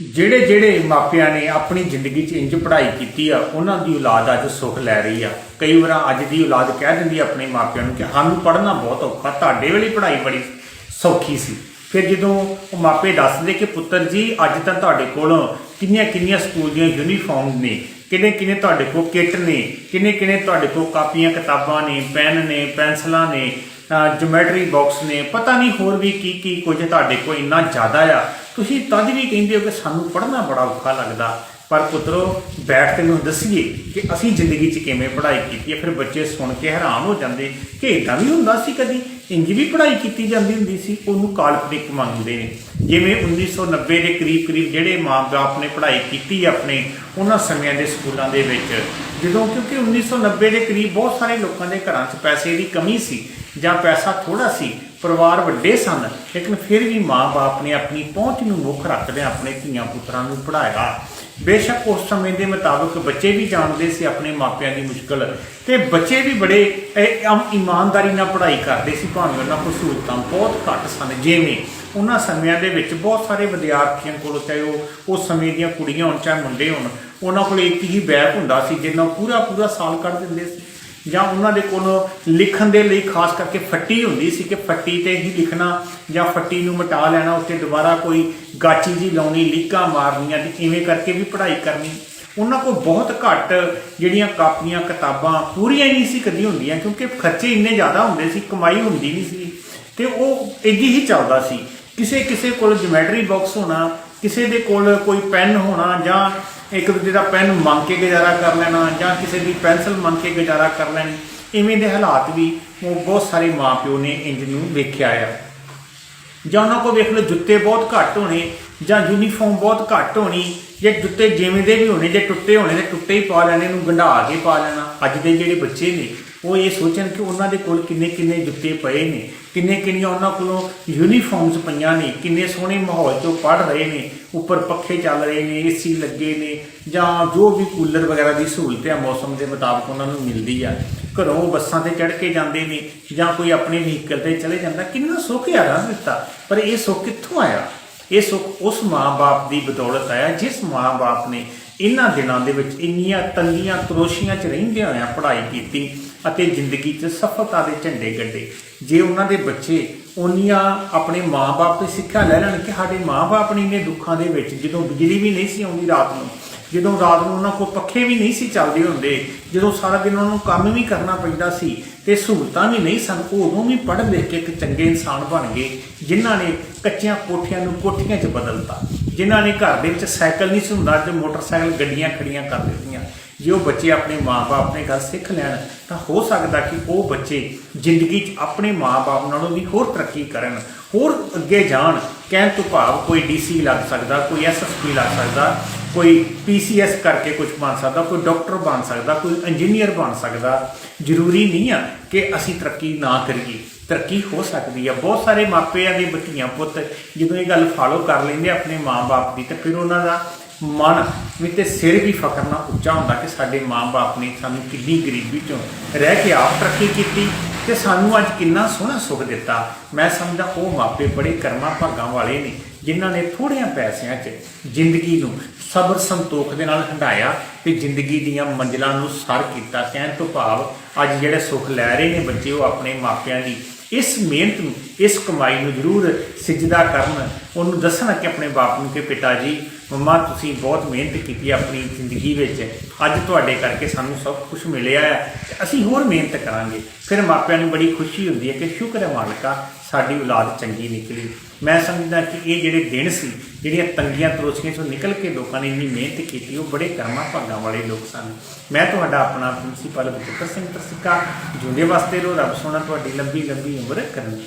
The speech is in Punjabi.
ਜਿਹੜੇ ਜਿਹੜੇ ਮਾਪਿਆਂ ਨੇ ਆਪਣੀ ਜ਼ਿੰਦਗੀ 'ਚ ਇੰਜ ਪੜ੍ਹਾਈ ਕੀਤੀ ਆ, ਉਹਨਾਂ ਦੀ ਔਲਾਦ ਅੱਜ ਸੁੱਖ ਲੈ ਰਹੀ ਆ। ਕਈ ਵਾਰ ਅੱਜ ਦੀ ਔਲਾਦ ਕਹਿ ਦਿੰਦੀ ਆ ਆਪਣੇ ਮਾਪਿਆਂ ਨੂੰ ਕਿ ਸਾਨੂੰ ਪੜ੍ਹਨਾ ਬਹੁਤ ਔਖਾ, ਤੁਹਾਡੇ ਵੇਲੇ ਪੜ੍ਹਾਈ ਬੜੀ ਸੌਖੀ ਸੀ। ਫਿਰ ਜਦੋਂ ਉਹ ਮਾਪੇ ਦੱਸਦੇ ਕਿ ਪੁੱਤਰ ਜੀ, ਅੱਜ ਤਾਂ ਤੁਹਾਡੇ ਕੋਲ ਕਿੰਨੀਆਂ ਕਿੰਨੀਆਂ ਸਕੂਲ ਦੀਆਂ ਯੂਨੀਫਾਰਮ ਨੇ ਕਿੰਨੇ ਕਿੰਨੇ ਤੁਹਾਡੇ ਕੋਲ ਕਿੱਟ ਨੇ ਕਿੰਨੇ ਕਿੰਨੇ ਤੁਹਾਡੇ ਕੋਲ ਕਾਪੀਆਂ, ਕਿਤਾਬਾਂ ਨੇ, ਪੈਨ ਨੇ, ਪੈਨਸਲਾਂ ਨੇ ਜਿਓਮੈਟਰੀ ਬਾਕਸ ਨੇ ਪਤਾ ਨਹੀਂ ਹੋਰ ਵੀ ਕੀ ਕੀ ਕੁਝ ਤੁਹਾਡੇ ਕੋਲ ਇੰਨਾ ਜ਼ਿਆਦਾ ਆ। ਤੁਸੀਂ ਤਦ ਵੀ ਕਹਿੰਦੇ ਹੋ ਕਿ ਸਾਨੂੰ ਪੜ੍ਹਨਾ ਬੜਾ ਔਖਾ ਲੱਗਦਾ। ਪਰ ਪੁੱਤਰੋ, ਬੈਠ ਕੇ ਦੱਸੀਏ ਕਿ ਅਸੀਂ ਜ਼ਿੰਦਗੀ 'ਚ ਕਿਵੇਂ ਪੜ੍ਹਾਈ ਕੀਤੀ ਹੈ। ਫਿਰ ਬੱਚੇ ਸੁਣ ਕੇ ਹੈਰਾਨ ਹੋ ਜਾਂਦੇ ਕਿ ਇਦਾਂ ਵੀ ਹੁੰਦਾ ਸੀ ਕਦੀ? ਇੰਜ ਵੀ ਪੜ੍ਹਾਈ ਕੀਤੀ ਜਾਂਦੀ ਹੁੰਦੀ ਸੀ। ਉਹਨੂੰ ਕਾਲਪਨਿਕ ਮੰਨਦੇ ਨੇ। ਜਿਵੇਂ 1990 ਦੇ ਕਰੀਬ ਕਰੀਬ ਜਿਹੜੇ ਮਾਂ-ਬਾਪ ਨੇ ਪੜ੍ਹਾਈ ਕੀਤੀ ਆਪਣੇ, ਉਹਨਾਂ ਸਮਿਆਂ ਦੇ ਸਕੂਲਾਂ ਦੇ ਵਿੱਚ। ਜਦੋਂ ਕਿਉਂਕਿ 1990 ਦੇ ਕਰੀਬ ਬਹੁਤ ਸਾਰੇ ਲੋਕਾਂ ਦੇ ਘਰਾਂ 'ਚ ਪੈਸੇ ਦੀ ਕਮੀ ਸੀ ਜਾਂ ਪੈਸਾ ਥੋੜਾ ਸੀ, ਪਰਿਵਾਰ ਵੱਡੇ ਸਨ, ਲੇਕਿਨ ਫਿਰ ਵੀ ਮਾਂ-ਬਾਪ ਨੇ ਆਪਣੀ ਪਹੁੰਚ ਨੂੰ ਮੁੱਖ ਰੱਖਦੇ ਆਪਣੇ ਧੀਆਂ ਪੁੱਤਰਾਂ ਨੂੰ ਪੜ੍ਹਾਇਆ। ਬੇਸ਼ੱਕ ਉਸ ਸਮੇਂ ਦੇ ਮੁਤਾਬਕ ਬੱਚੇ ਵੀ ਜਾਣਦੇ ਸੀ ਆਪਣੇ ਮਾਪਿਆਂ ਦੀ ਮੁਸ਼ਕਲ ਤੇ ਬੱਚੇ ਵੀ ਬੜੇ ਇਮਾਨਦਾਰੀ ਨਾਲ ਪੜ੍ਹਾਈ ਕਰਦੇ ਸੀ, ਭਾਵੇਂ ਉਹਨਾਂ ਕੋਲ ਸਹੂਲਤਾਂ ਬਹੁਤ ਘੱਟ ਸਨ। ਜਿਵੇਂ ਉਹਨਾਂ ਸਮਿਆਂ ਦੇ ਵਿੱਚ ਬਹੁਤ ਸਾਰੇ ਵਿਦਿਆਰਥੀਆਂ ਕੋਲ, ਚਾਹੇ ਉਹ ਉਸ ਸਮੇਂ ਦੀਆਂ ਕੁੜੀਆਂ ਹੋਣ ਚਾਹੇ ਮੁੰਡੇ ਹੋਣ, ਉਹਨਾਂ ਕੋਲ ਇੱਕ ਹੀ ਬੈਗ ਹੁੰਦਾ ਸੀ, ਜਿੰਨਾ ਪੂਰਾ ਪੂਰਾ ਸਾਲ ਕੱਢ ਦਿੰਦੇ ਸੀ। ਜਾਂ ਉਹਨਾਂ ਦੇ ਕੋਲ ਲਿਖਣ ਦੇ ਲਈ ਖਾਸ ਕਰਕੇ ਫੱਟੀ ਹੁੰਦੀ ਸੀ ਕਿ ਫੱਟੀ ਤੇ ਹੀ ਲਿਖਣਾ ਜਾਂ ਫੱਟੀ ਨੂੰ ਮਿਟਾ ਲੈਣਾ, ਉੱਤੇ ਦੁਬਾਰਾ ਕੋਈ ਗਾਚੀ ਜੀ ਲਾਉਣੀ, ਲੀਕਾਂ ਮਾਰਨੀਆਂ ਤੇ ਇਵੇਂ ਕਰਕੇ ਵੀ ਪੜ੍ਹਾਈ ਕਰਨੀ। ਉਹਨਾਂ ਕੋਲ ਬਹੁਤ ਘੱਟ ਜਿਹੜੀਆਂ ਕਾਪੀਆਂ, ਕਿਤਾਬਾਂ ਪੂਰੀਆਂ ਹੀ ਨਹੀਂ ਸੀ ਕਦੀ ਹੁੰਦੀਆਂ ਕਿਉਂਕਿ ਖਰਚੇ ਇੰਨੇ ਜ਼ਿਆਦਾ ਹੁੰਦੇ ਸੀ, ਕਮਾਈ ਹੁੰਦੀ ਨਹੀਂ ਸੀ। ਤੇ ਉਹ ਇੰਜੀ ਹੀ ਚੱਲਦਾ ਸੀ। ਕਿਸੇ ਕਿਸੇ ਕੋਲ ਜਿਓਮੈਟਰੀ ਬਾਕਸ ਹੋਣਾ, ਕਿਸੇ ਦੇ ਕੋਲ ਕੋਈ ਪੈਨ ਹੋਣਾ ਜਾਂ ਇੱਕ ਦੂਜੇ ਦਾ ਪੈਨ ਮੰਗ ਕੇ ਗੁਜ਼ਾਰਾ ਕਰ ਲੈਣਾ ਜਾਂ ਕਿਸੇ ਦੀ ਪੈਨਸਲ ਮੰਗ ਕੇ ਗੁਜ਼ਾਰਾ ਕਰ ਲੈਣੀ, ਇਵੇਂ ਦੇ ਹਾਲਾਤ ਵੀ ਉਹ ਬਹੁਤ ਸਾਰੇ ਮਾਪਿਓ ਨੇ ਇੰਜ ਨੂੰ ਵੇਖਿਆ ਆ। ਜਾਂ ਉਹਨਾਂ ਕੋਲ ਵੇਖ ਲਓ ਜੁੱਤੇ ਬਹੁਤ ਘੱਟ ਹੋਣੇ ਜਾਂ ਯੂਨੀਫਾਰਮ ਬਹੁਤ ਘੱਟ ਹੋਣੀ, ਜੇ ਜੁੱਤੇ ਜਿਵੇਂ ਦੇ ਵੀ ਹੋਣੇ, ਜੇ ਟੁੱਟੇ ਹੋਣੇ ਤੇ ਟੁੱਟੇ ਹੀ ਪਾ ਲੈਣੇ ਨੂੰ ਗੰਢਾ ਕੇ ਪਾ ਲੈਣਾ। ਅੱਜ ਦੇ ਜਿਹੜੇ ਬੱਚੇ ਨੇ ਉਹ ਇਹ ਸੋਚਣ ਕਿ ਉਹਨਾਂ ਦੇ ਕੋਲ ਕਿੰਨੇ ਕਿੰਨੇ ਜੁੱਤੇ ਪਏ ਨੇ, ਕਿੰਨੇ ਕਿੰਨੀਆਂ ਉਹਨਾਂ ਕੋਲੋਂ ਯੂਨੀਫਾਰਮਸ ਪਈਆਂ ਨੇ, ਕਿੰਨੇ ਸੋਹਣੇ ਮਾਹੌਲ 'ਚੋਂ ਪੜ ਰਹੇ ਨੇ, ਉੱਪਰ ਪੱਖੇ ਚੱਲ ਰਹੇ ਨੇ ਏਸੀ ਲੱਗੇ ਨੇ, ਜਾਂ ਜੋ ਵੀ ਕੂਲਰ ਵਗੈਰਾ ਦੀ ਸਹੂਲਤ ਹੈ ਮੌਸਮ ਦੇ ਮੁਤਾਬਕ ਉਹਨਾਂ ਨੂੰ ਮਿਲਦੀ ਆ। ਘਰੋਂ ਬੱਸਾਂ ਤੇ ਚੜ੍ਹ ਕੇ ਜਾਂਦੇ ਨੇ, ਜਾਂ ਕੋਈ ਆਪਣੇ ਵਹੀਕਲ ਤੇ ਚਲੇ ਜਾਂਦਾ, ਕਿੰਨਾ ਸੁੱਖ ਯਾਰਾਂ ਦਿੱਤਾ। ਪਰ ਇਹ ਸੁੱਖ ਕਿੱਥੋਂ ਆਇਆ? ਇਹ ਸੁੱਖ ਉਸ ਮਾਂ-ਬਾਪ ਦੀ ਬਦੌਲਤ ਆਇਆ, ਜਿਸ ਮਾਂ-ਬਾਪ ਨੇ ਇਹਨਾਂ ਦਿਨਾਂ ਦੇ ਵਿੱਚ ਇੰਨੀਆਂ ਤੰਗੀਆਂ ਤਰੋਸ਼ੀਆਂ 'ਚ ਰਹਿੰਦਿਆਂ ਹੋਇਆਂ ਪੜ੍ਹਾਈ ਕੀਤੀ ਅਤੇ ਜ਼ਿੰਦਗੀ 'ਚ ਸਫਲਤਾ ਦੇ ਝੰਡੇ ਗੱਡੇ। ਜੇ ਉਹਨਾਂ ਦੇ ਬੱਚੇ ਉਨੀਆਂ ਆਪਣੇ ਮਾਂ-ਬਾਪ ਤੋਂ ਸਿੱਖਿਆ ਲੈ ਲੈਣ ਕਿ ਸਾਡੇ ਮਾਂ-ਬਾਪ ਨੇ ਇੰਨੇ ਦੁੱਖਾਂ ਦੇ ਵਿੱਚ, ਜਦੋਂ ਬਿਜਲੀ ਵੀ ਨਹੀਂ ਸੀ ਆਉਂਦੀ ਰਾਤ ਨੂੰ, ਜਦੋਂ ਰਾਤ ਨੂੰ ਉਹਨਾਂ ਕੋਲ ਪੱਖੇ ਵੀ ਨਹੀਂ ਸੀ ਚੱਲਦੇ ਹੁੰਦੇ, ਜਦੋਂ ਸਾਰਾ ਦਿਨ ਉਹਨਾਂ ਨੂੰ ਕੰਮ ਵੀ ਕਰਨਾ ਪੈਂਦਾ ਸੀ ਤੇ ਸਹੂਲਤਾਂ ਵੀ ਨਹੀਂ ਸਨ, ਉਦੋਂ ਵੀ ਪੜ੍ਹ ਲਿਖ ਕੇ ਇੱਕ ਚੰਗੇ ਇਨਸਾਨ ਬਣ ਗਏ, ਜਿਨ੍ਹਾਂ ਨੇ ਕੱਚੀਆਂ ਕੋਠੀਆਂ ਨੂੰ ਕੋਠੀਆਂ 'ਚ ਬਦਲਤਾ, ਜਿਨ੍ਹਾਂ ਨੇ ਘਰ ਦੇ ਵਿੱਚ ਸਾਈਕਲ ਨਹੀਂ ਸੀ ਹੁੰਦਾ ਤੇ ਮੋਟਰਸਾਈਕਲ ਗੱਡੀਆਂ ਖੜੀਆਂ ਕਰ ਦਿੱਤੀਆਂ। ਜੇ ਉਹ ਬੱਚੇ ਆਪਣੇ ਮਾਪੇ ਨੇ ਗੱਲ ਸਿੱਖ ਲੈਣ, ਤਾਂ ਹੋ ਸਕਦਾ ਕਿ ਉਹ ਬੱਚੇ ਜ਼ਿੰਦਗੀ 'ਚ ਆਪਣੇ ਮਾਪੇ ਨਾਲੋਂ ਵੀ ਹੋਰ ਤਰੱਕੀ ਕਰਨ, ਹੋਰ ਅੱਗੇ ਜਾਣ। ਕਹਿਣ ਤੋਂ ਭਾਵ ਕੋਈ ਡੀਸੀ ਲੱਗ ਸਕਦਾ, ਕੋਈ ਐਸਐਸਪੀ ਲੱਗ ਸਕਦਾ, ਕੋਈ ਪੀਸੀਐਸ ਕਰਕੇ ਕੁਝ ਬਣ ਸਕਦਾ, ਕੋਈ ਡਾਕਟਰ ਬਣ ਸਕਦਾ, ਕੋਈ ਇੰਜੀਨੀਅਰ ਬਣ ਸਕਦਾ। ਜ਼ਰੂਰੀ ਨਹੀਂ ਆ ਕਿ ਅਸੀਂ ਤਰੱਕੀ ਨਾ ਕਰੀਏ। ਤਰੱਕੀ ਹੋ ਸਕਦੀ ਆ। ਬਹੁਤ ਸਾਰੇ ਮਾਪਿਆਂ ਦੇ ਬੱਚੀਆਂ ਪੁੱਤ ਜਦੋਂ ਇਹ ਗੱਲ ਫਾਲੋ ਕਰ ਲੈਂਦੇ ਆ ਆਪਣੇ ਮਾਪੇ ਦੀ, ਤਾਂ ਫਿਰ ਉਹਨਾਂ ਦਾ ਮਨ ਵੀ ਤੇ ਸਿਰ ਵੀ ਫਖਰ ਨਾਲ ਉੱਚਾ ਹੁੰਦਾ ਕਿ ਸਾਡੇ ਮਾਂ ਬਾਪ ਨੇ ਸਾਨੂੰ ਕਿੰਨੀ ਗਰੀਬੀ ਚੋਂ ਰਹਿ ਕੇ ਆਪ ਤਰੱਕੀ ਕੀਤੀ ਤੇ ਸਾਨੂੰ ਅੱਜ ਕਿੰਨਾ ਸੋਹਣਾ ਸੁੱਖ ਦਿੱਤਾ। ਮੈਂ ਸਮਝਦਾ ਉਹ ਮਾਪੇ ਬੜੇ ਕਰਮਾਂ ਭਾਗਾਂ ਵਾਲੇ ਨੇ, ਜਿਨ੍ਹਾਂ ਨੇ ਥੋੜਿਆਂ ਪੈਸਿਆਂ 'ਚ ਜ਼ਿੰਦਗੀ ਨੂੰ ਸਬਰ ਸੰਤੋਖ ਦੇ ਨਾਲ ਹੰਡਾਇਆ ਤੇ ਜ਼ਿੰਦਗੀ ਦੀਆਂ ਮੰਜ਼ਿਲਾਂ ਨੂੰ ਸਰ ਕੀਤਾ। ਕਹਿਣ ਤੋਂ ਭਾਵ ਅੱਜ ਜਿਹੜੇ ਸੁੱਖ ਲੈ ਰਹੇ ਨੇ ਬੱਚੇ, ਉਹ ਆਪਣੇ ਮਾਪਿਆਂ ਦੀ ਇਸ ਮਿਹਨਤ ਨੂੰ, ਇਸ ਕਮਾਈ ਨੂੰ ਜ਼ਰੂਰ ਸਿਜਦਾ ਕਰਨ। ਉਹਨੂੰ ਦੱਸਣਾ ਕਿ ਆਪਣੇ ਬਾਪ ਨੂੰ ਕਿ, ਪਿਤਾ ਜੀ ਮੰਮਾ, ਤੁਸੀਂ ਬਹੁਤ ਮਿਹਨਤ ਕੀਤੀ ਆਪਣੀ ਜ਼ਿੰਦਗੀ ਵਿੱਚ। ਅੱਜ ਤੁਹਾਡੇ ਕਰਕੇ ਸਾਨੂੰ ਸਭ ਕੁਝ ਮਿਲਿਆ ਹੈ। ਤੇ ਅਸੀਂ ਹੋਰ ਮਿਹਨਤ ਕਰਾਂਗੇ। ਫਿਰ ਮਾਪਿਆਂ ਨੂੰ ਬੜੀ ਖੁਸ਼ੀ ਹੁੰਦੀ ਹੈ ਕਿ ਸ਼ੁਕਰ ਹੈ ਮਾਲਕਾ, ਸਾਡੀ ਔਲਾਦ ਚੰਗੀ ਨਿਕਲੀ। ਮੈਂ ਸਮਝਦਾ ਕਿ ਇਹ ਜਿਹੜੇ ਦਿਨ ਸੀ, ਜਿਹੜੀਆਂ ਤੰਗੀਆਂ ਤਰੋਸੀਆਂ ਚੋਂ ਨਿਕਲ ਕੇ ਲੋਕਾਂ ਨੇ ਇੰਨੀ ਮਿਹਨਤ ਕੀਤੀ, ਉਹ ਬੜੇ ਕਰਮਾਂ ਭਾਗਾਂ ਵਾਲੇ ਲੋਕ ਸਨ। ਮੈਂ ਤੁਹਾਡਾ ਆਪਣਾ ਪ੍ਰਿੰਸੀਪਲ ਬਚਿੱਤਰ ਸਿੰਘ ਤਰਸਿਕਾ ਜੁੰਦੇ ਵਾਸਤੇ ਰੋ, ਰੱਬ ਸੋਨਾ ਤੁਹਾਡੀ ਲੰਬੀ ਲੰਬੀ ਉਮਰ ਕਰਨ।